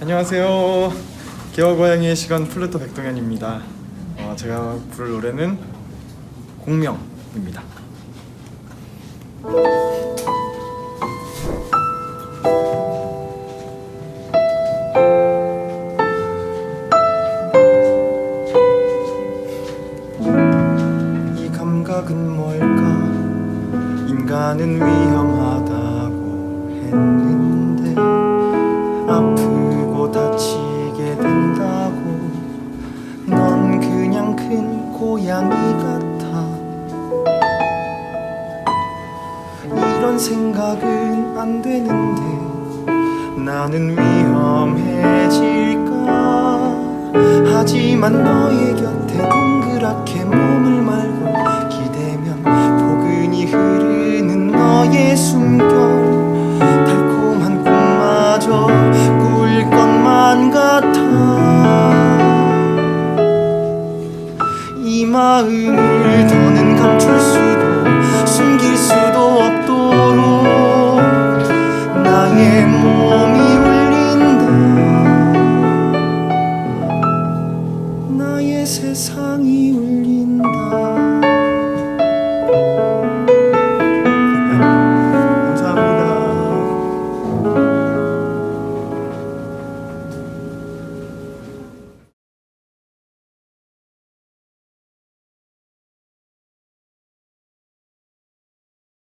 안녕하세요. 개화고양이의 시간 플루토 백동현입니다. 어, 제가 부를 노래는 공명입니다. 이 감각은 뭘까? 인간은 위험하다 고양이 같아. 이런 생각은 안 되는데 나는 위험해질까? 하지만 너의 곁에 동그랗게 몸을 말고 기대면 포근히 흐르는 너의 숨 이 마음을 더는 감출 수도 숨길 수도 없도록 나의 몸이 울린다. 나의 세상이